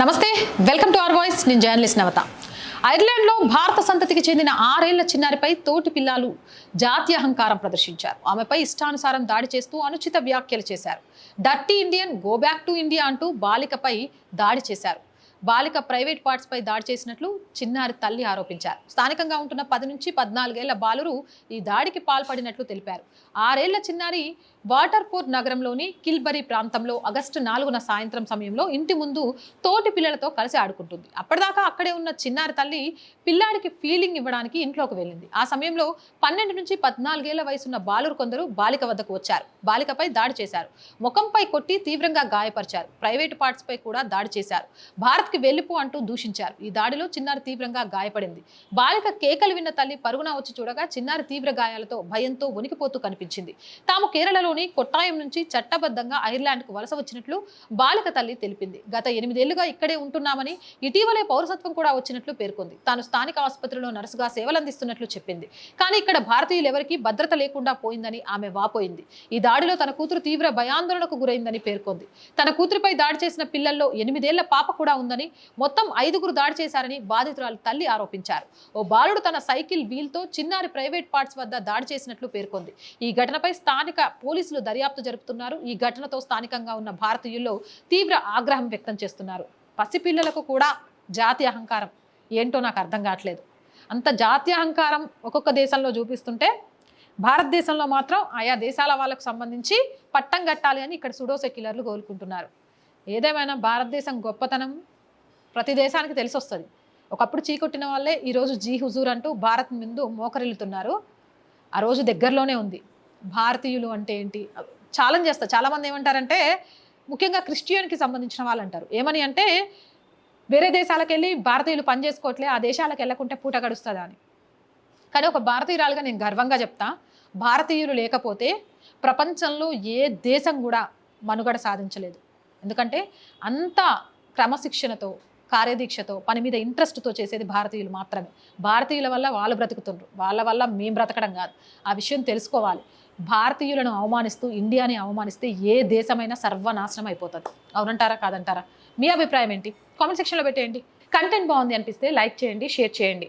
నమస్తే welcome to our voice. నేను journalist నవత. ఐర్లాండ్లో భారత సంతతికి చెందిన ఆరేళ్ళ చిన్నారిపై తోటి పిల్లలు జాతీయ అహంకారం ప్రదర్శించారు. ఆమెపై ఇష్టానుసారం దాడి చేస్తూ అనుచిత వ్యాఖ్యలు చేశారు. Dirty Indian go back to India అంటూ బాలికపై దాడి చేశారు. బాలిక ప్రైవేట్ పార్ట్స్ పై దాడి చేసినట్లు చిన్నారి తల్లి ఆరోపించారు. స్థానికంగా ఉంటున్న పది నుంచి పద్నాలుగేళ్ళ బాలురు ఈ దాడికి పాల్పడినట్లు తెలిపారు. ఆరేళ్ళ చిన్నారి వాటర్పూర్ నగరంలోని కిల్బరీ ప్రాంతంలో ఆగస్టు నాలుగున సాయంత్రం సమయంలో ఇంటి ముందు తోటి పిల్లలతో కలిసి ఆడుకుంటుంది. అప్పటిదాకా అక్కడే ఉన్న చిన్నారి తల్లి పిల్లాడికి ఫీలింగ్ ఇవ్వడానికి ఇంట్లోకి వెళ్ళింది. ఆ సమయంలో పన్నెండు నుంచి పద్నాలుగేళ్ళ వయసున్న బాలురు కొందరు బాలిక వద్దకు వచ్చారు. బాలికపై దాడి చేశారు. ముఖంపై కొట్టి తీవ్రంగా గాయపరిచారు. ప్రైవేట్ పార్ట్స్పై కూడా దాడి చేశారు. భారత్కి వెళ్ళిపో అంటూ దూషించారు. ఈ దాడిలో చిన్నారి తీవ్రంగా గాయపడింది. బాలిక కేకలు విన్న తల్లి పరుగున వచ్చి చూడగా చిన్నారి తీవ్ర గాయాలతో భయంతో వణికిపోతూ కనిపించింది. తాము కేరళలోని కొట్టాయం నుంచి చట్టబద్ధంగా ఐర్లాండ్కు వలస వచ్చినట్లు బాలిక తల్లి తెలిపింది. గత ఎనిమిదేళ్ళుగా ఇక్కడే ఉంటున్నామని ఇటీవలే పౌరసత్వం కూడా వచ్చినట్లు పేర్కొంది. తాను స్థానిక ఆసుపత్రిలో నర్సుగా సేవలందిస్తున్నట్లు చెప్పింది. కానీ ఇక్కడ భారతీయులెవరికీ భద్రత లేకుండా పోయిందని ఆమె వాపోయింది. ఈ దాడిలో తన కూతురు తీవ్ర భయాందోళనకు గురైందని పేర్కొంది. తన కూతురిపై దాడి చేసిన పిల్లల్లో ఎనిమిదేళ్ళ పాప కూడా ఉందని మొత్తం ఐదుగురు దాడి చేశారని బాధితురాలు తల్లి ఆరోపించారు. ఓ బాలుడు తన సైకిల్ వీల్తో చిన్నారి ప్రైవేట్ పార్ట్స్ వద్ద దాడి చేసినట్లు పేర్కొంది. ఈ ఘటనపై స్థానిక పోలీసులు దర్యాప్తు జరుపుతున్నారు. ఈ ఘటనతో స్థానికంగా ఉన్న భారతీయుల్లో తీవ్ర ఆగ్రహం వ్యక్తం చేస్తున్నారు. పసిపిల్లలకు కూడా జాతి అహంకారం. ఏంటో నాకు అర్థం కావట్లేదు. అంత జాతి అహంకారం ఒక్కొక్క దేశంలో చూపిస్తుంటే భారతదేశంలో మాత్రం ఆయా దేశాల వాళ్ళకు సంబంధించి పట్టం కట్టాలి అని ఇక్కడ సుడో సెక్యులర్లు కోలుకుంటున్నారు. ఏదేమైనా భారతదేశం గొప్పతనం ప్రతి దేశానికి తెలిసి వస్తుంది ఒకప్పుడు చీకొట్టిన వాళ్ళే ఈరోజు జీ హుజూర్ అంటూ భారత్ ముందు మోకరిల్లుతున్నారు. ఆ రోజు దగ్గరలోనే ఉంది. భారతీయులు అంటే ఏంటి? ఛాలెంజ్ చేస్తారు చాలామంది ఏమంటారంటే ముఖ్యంగా క్రిస్టియన్కి సంబంధించిన వాళ్ళు అంటారు ఏమని అంటే వేరే దేశాలకు వెళ్ళి భారతీయులు పని చేసుకోవట్లే ఆ దేశాలకు వెళ్ళకుంటే పూట గడుస్తుందా అని. కానీ ఒక భారతీయురాలుగా నేను గర్వంగా చెప్తా. భారతీయులు లేకపోతే ప్రపంచంలో ఏ దేశం కూడా మనుగడ సాధించలేదు. ఎందుకంటే అంత క్రమశిక్షణతో కార్యదీక్షతో పని మీద ఇంట్రెస్ట్తో చేసేది భారతీయులు మాత్రమే. భారతీయుల వల్ల వాళ్ళు బ్రతుకుతుండ్రు. వాళ్ళ వల్ల మేము బ్రతకడం కాదు. ఆ విషయం తెలుసుకోవాలి. భారతీయులను అవమానిస్తూ ఇండియాని అవమానిస్తే ఏ దేశమైనా సర్వనాశనం అయిపోతుంది. అవునంటారా? కాదంటారా? మీ అభిప్రాయం ఏంటి? కామెంట్ సెక్షన్లో పెట్టేయండి. కంటెంట్ బాగుంది అనిపిస్తే లైక్ చేయండి షేర్ చేయండి.